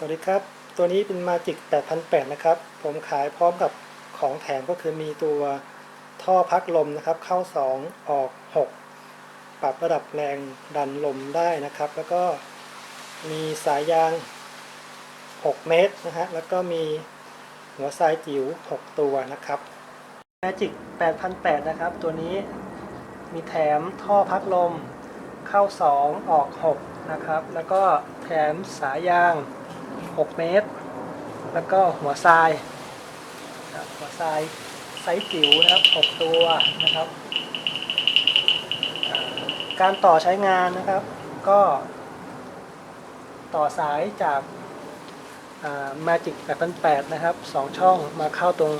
สวัสดีครับ ตัวนี้เป็น Magic 8008 นะครับ ผมขายพร้อมกับของแถมก็คือมีตัวท่อพักลมนะครับ เข้า 2 ออก 6 ปรับระดับแรงดันลมได้นะครับ แล้วก็มีสายยาง 6 เมตรนะฮะ แล้วก็มีหัวทรายจิ๋ว 6 ตัวนะครับ Magic 8008 นะครับ ตัวนี้มีแถมท่อพักลมเข้า 2 ออก 6 นะครับ แล้วก็แถมสายยาง 6 เมตร แล้วก็หัวทรายหัวทรายไซส์จิ๋วนะครับ 6 ตัวนะครับ การต่อใช้งานนะครับ ก็ต่อสายจากอ่า Magic 8,800 นะครับ 2 ช่องมาเข้าตรง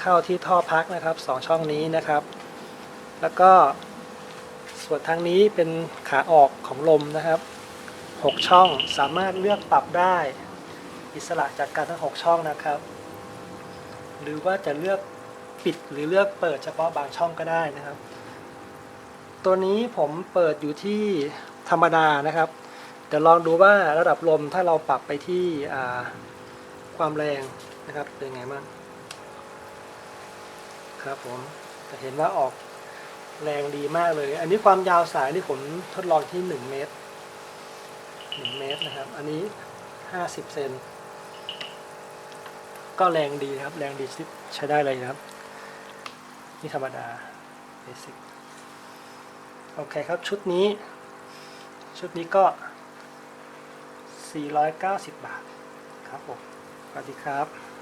เข้าที่ท่อพักนะครับ 2 ช่องนี้นะครับ แล้วก็ส่วนทางนี้เป็นขาออกของลมนะครับ 6 ช่องสามารถเลือกปรับได้ อิสระจากการทั้ง 6 ช่องนะครับ หรือว่าจะเลือกปิดหรือเลือกเปิดเฉพาะบางช่องก็ได้นะครับ ตัวนี้ผมเปิดอยู่ที่ธรรมดานะครับเดี๋ยวลองดูว่าระดับลมถ้าเราปรับไปที่ความแรงนะครับเป็นไงบ้างครับผมจะเห็นว่าออกแรงดีมากเลย อันนี้ความยาวสายนี่ผมทดลองที่ 1 เมตร 1 เมตรนะครับ อันนี้ 50 เซน ก็แรงดีนะครับ แรงดีใช้ได้เลยนะครับ นี่ธรรมดาเบสิกโอเคครับ ชุดนี้ ชุดนี้ก็ 490 บาทครับผมสวัสดีครับ